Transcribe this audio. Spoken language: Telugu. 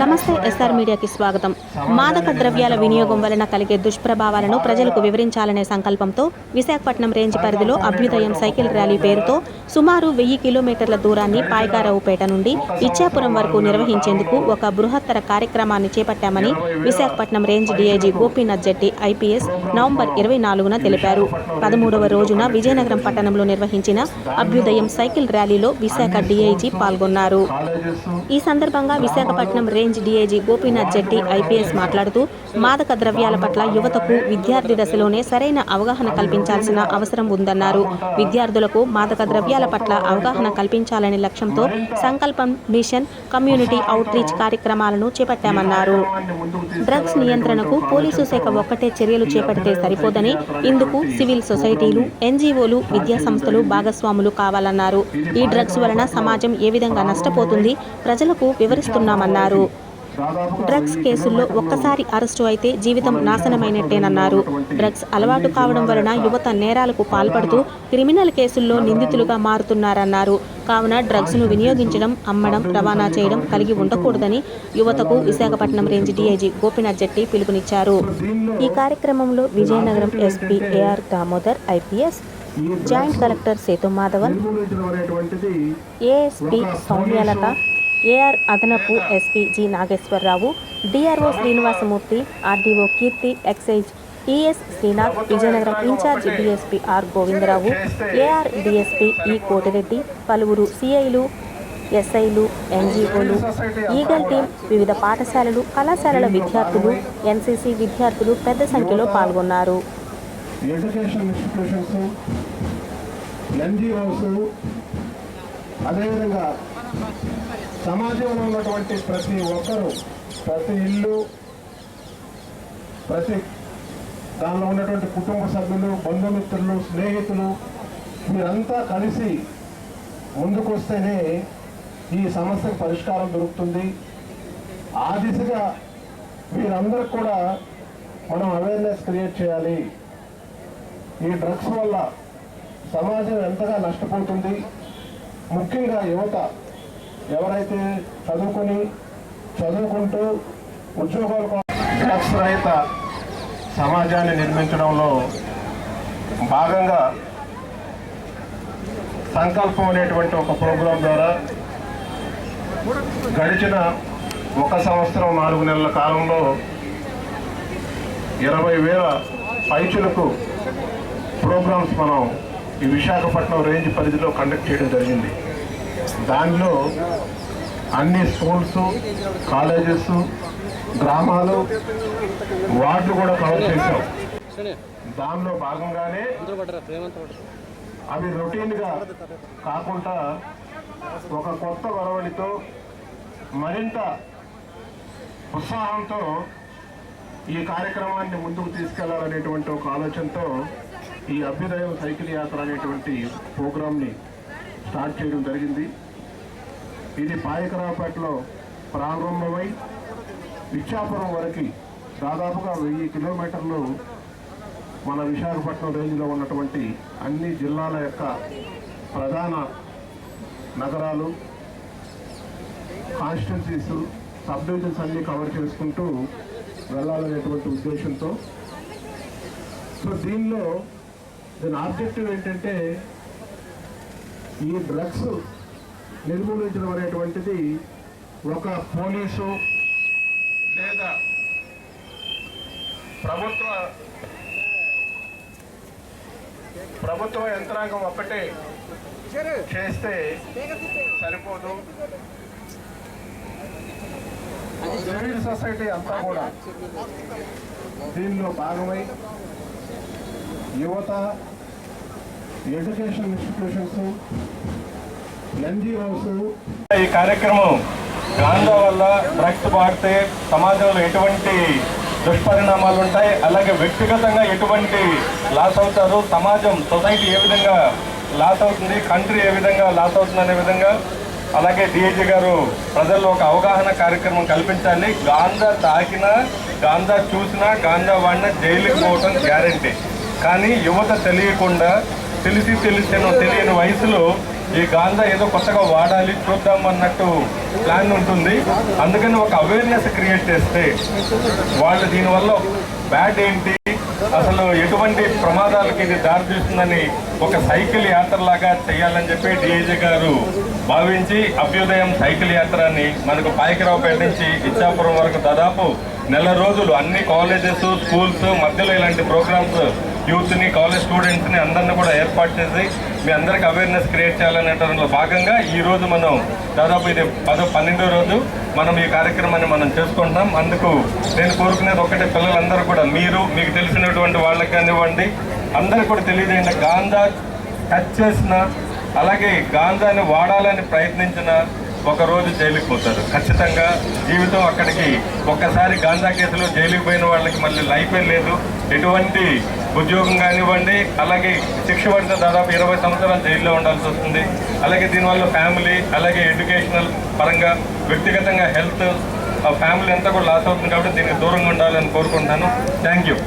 నమస్తే ఎస్ఆర్ మీడియాకి స్వాగతం. మాదక ద్రవ్యాల వినియోగం వలన కలిగే దుష్ప్రభావాలను ప్రజలకు వివరించాలనే సంకల్పంతో విశాఖపట్నం రేంజ్ పరిధిలో అభ్యుదయం సైకిల్ ర్యాలీ పేరుతో సుమారు వెయ్యి కిలోమీటర్ల దూరాన్ని పాయకారావుపేట నుండి ఇచ్చాపురం వరకు నిర్వహించేందుకు ఒక బృహత్తర కార్యక్రమాన్ని చేపట్టామని Visakhapatnam range DIG Gopinath Jetti IPS November ఇరవై నాలుగున తెలిపారు. పదమూడవ రోజున విజయనగరం పట్టణంలో నిర్వహించిన అభ్యుదయం సైకిల్ ర్యాలీలో విశాఖ డీఐజీ పాల్గొన్నారు. ఈ సందర్భంగా Visakhapatnam range DIG Gopinath Jetti IPS మాట్లాడుతూ మాదక ద్రవ్యాల పట్ల యువతకు విద్యార్థి దశలోనే సరైన అవగాహన కల్పించాల్సిన అవసరం ఉందన్నారు. విద్యార్థులకు మాదక ద్రవ్యాల పట్ల అవగాహన కల్పించాలనే లక్ష్యంతో సంకల్పం మిషన్ కమ్యూనిటీ అవుట్రీచ్ కార్యక్రమాలను చేపట్టామన్నారు. డ్రగ్స్ నియంత్రణకు పోలీసు శాఖ ఒక్కటే చర్యలు చేపడితే సరిపోదని ఇందుకు సివిల్ సొసైటీలు ఎన్జీఓలు విద్యా సంస్థలు భాగస్వాములు కావాలన్నారు. ఈ డ్రగ్స్ వలన సమాజం ఏ విధంగా నష్టపోతుంది ప్రజలకు వివరిస్తున్నామన్నారు. డ్రగ్స్ కేసుల్లో ఒక్కసారి అరెస్టు అయితే జీవితం నాశనమైనట్టేనన్నారు. డ్రగ్స్ అలవాటు కావడం వలన యువత నేరాలకు పాల్పడుతూ క్రిమినల్ కేసుల్లో నిందితులుగా మారుతున్నారన్నారు. కావున డ్రగ్స్ను వినియోగించడం అమ్మడం రవాణా చేయడం కలిగి ఉండకూడదని యువతకు విశాఖపట్నం రేంజ్ డీఐజీ గోపీనాథ్ జెట్టి పిలుపునిచ్చారు. ఈ కార్యక్రమంలో Vizianagaram SP AR Damodar IPS joint collector Sethu Madhavan ASP Soumyalatha AR అదనపు SP G Nageswara Rao DRO Srinivasamurthy RDO Keerthi excise ES Srinath Vizianagaram incharge DSP R Govinda Rao AR DSP E Koti Reddy పలువురు సిఐలు ఎస్ఐలు ఎన్జీఓలు ఈగల్ టీం వివిధ పాఠశాలలు కళాశాలల విద్యార్థులు ఎన్సీసీ విద్యార్థులు పెద్ద సంఖ్యలో పాల్గొన్నారు. ఎడ్యుకేషన్ ఇన్స్టిట్యూషన్స్ ఎన్జిఓస్ అదేవిధంగా సమాజంలో ఉన్నటువంటి ప్రతి ఒక్కరూ ప్రతి ఇల్లు ప్రతి దానిలో ఉన్నటువంటి కుటుంబ సభ్యులు బంధుమిత్రులు స్నేహితులు మీరంతా కలిసి ముందుకొస్తేనే ఈ సమస్యకు పరిష్కారం దొరుకుతుంది. ఆ దిశగా మీరందరికి కూడా మనం అవేర్నెస్ క్రియేట్ చేయాలి. ఈ డ్రగ్స్ వల్ల సమాజం ఎంతగా నష్టపోతుంది. ముఖ్యంగా యువత. ఎవరైతే చదువుకొని చదువుకుంటూ ఉద్యోగాలు డ్రగ్స్ రహిత సమాజాన్ని నిర్మించడంలో భాగంగా సంకల్పం అనేటువంటి ఒక ప్రోగ్రాం ద్వారా గడిచిన ఒక సంవత్సరం నాలుగు నెలల కాలంలో ఇరవై వేల పైచులకు ప్రోగ్రామ్స్ మనం ఈ విశాఖపట్నం రేంజ్ పరిధిలో కండక్ట్ చేయడం జరిగింది. దానిలో అన్ని స్కూల్స్ కాలేజెస్ గ్రామాలు వార్డులు కూడా కవర్ చేశాం. దానిలో భాగంగానే అవి రొటీన్గా కాకుండా ఒక కొత్త వరవడితో మరింత ఉత్సాహంతో ఈ కార్యక్రమాన్ని ముందుకు తీసుకెళ్ళాలనేటువంటి ఒక ఆలోచనతో ఈ అభ్యుదయం సైకిల్ యాత్ర అనేటువంటి ప్రోగ్రాంని స్టార్ట్ చేయడం జరిగింది. ఇది పాయకరావుపేటలో ప్రారంభమై ఇచ్చాపురం వరకు దాదాపుగా వెయ్యి కిలోమీటర్లు మన విశాఖపట్నం రేంజ్లో ఉన్నటువంటి అన్ని జిల్లాల యొక్క ప్రధాన నగరాలు కాన్స్టిట్యున్సీస్ సబ్ డివిజన్స్ అన్నీ కవర్ చేసుకుంటూ వెళ్ళాలనేటువంటి ఉద్దేశంతో. సో దీనిలో దీని ఆబ్జెక్టివ్ ఏంటంటే ఈ డ్రగ్స్ నిర్మూలించడం అనేటువంటిది ఒక పోలీసు లేదా ప్రభుత్వ ప్రభుత్వ యంత్రాంగం ఒక్కటే చేస్తే సరిపోదు. సివిల్ సొసైటీ అంతా కూడా దీనిలో భాగమై యువత ఎడ్యుకేషన్ ఇన్స్టిట్యూషన్స్ ఎన్జిఓస్ ఈ కార్యక్రమం గాంజా వల్ల డ్రగ్స్ వాడితే సమాజంలో ఎటువంటి దుష్పరిణామాలు ఉంటాయి అలాగే వ్యక్తిగతంగా ఎటువంటి లాస్ అవుతారు సమాజం సొసైటీ ఏ విధంగా లాస్ అవుతుంది కంట్రీ ఏ విధంగా లాస్ అవుతుంది అనే విధంగా అలాగే డిఐజీ గారు ప్రజల్లో ఒక అవగాహన కార్యక్రమం కల్పించాలి. గాంజా తాకినా గాంజా చూసినా గాంజా వాడినా జైలుకి పోవటం గ్యారంటీ కానీ యువత తెలియకుండా తెలిసి తెలిసిన తెలియని వయసులో ఈ గాంజా ఏదో కొత్తగా వాడాలి చూద్దాం అన్నట్టు ప్లాన్ ఉంటుంది. అందుకని ఒక అవేర్నెస్ క్రియేట్ చేస్తే వాళ్ళు దీనివల్ల బ్యాడ్ ఏంటి? అసలు ఎటువంటి ప్రమాదాలకి ఇది దారితీస్తుందని ఒక సైకిల్ యాత్రలాగా చేయాలని చెప్పి డిఐజీ గారు భావించి అభ్యుదయం సైకిల్ యాత్రని మనకు పాయకరావుపేట నుంచి ఇచ్చాపురం వరకు దాదాపు నెల రోజులు అన్ని కాలేజెస్ స్కూల్స్ మధ్యలో ఇలాంటి ప్రోగ్రామ్స్ యూత్ని కాలేజ్ స్టూడెంట్స్ని అందరిని కూడా ఏర్పాటు చేసి మీ అందరికి అవేర్నెస్ క్రియేట్ చేయాలనే దానిలో భాగంగా ఈరోజు మనం దాదాపు ఇది పదో పన్నెండో రోజు మనం ఈ కార్యక్రమాన్ని మనం చేసుకుంటున్నాం. అందుకు నేను కోరుకునేది ఒకటే పిల్లలందరూ కూడా మీరు మీకు తెలిసినటువంటి వాళ్ళకి కానివ్వండి అందరికి కూడా తెలియజేయండి. గాంధా టచ్ చేసిన అలాగే గాంధాని వాడాలని ప్రయత్నించిన ఒక రోజు జైలుకి పోతారు. ఖచ్చితంగా జీవితం అక్కడికి ఒక్కసారి గాంజా కేసులో జైలుకి పోయిన వాళ్ళకి మళ్ళీ లైఫే లేదు. ఎటువంటి ఉద్యోగం కానివ్వండి అలాగే శిక్ష పడితే దాదాపు ఇరవై సంవత్సరాలు జైల్లో ఉండాల్సి వస్తుంది. అలాగే దీనివల్ల ఫ్యామిలీ అలాగే ఎడ్యుకేషనల్ పరంగా వ్యక్తిగతంగా హెల్త్ ఫ్యామిలీ అంతా కూడా లాస్ అవుతుంది కాబట్టి దీనికి దూరంగా ఉండాలని కోరుకుంటున్నాను. Thank you.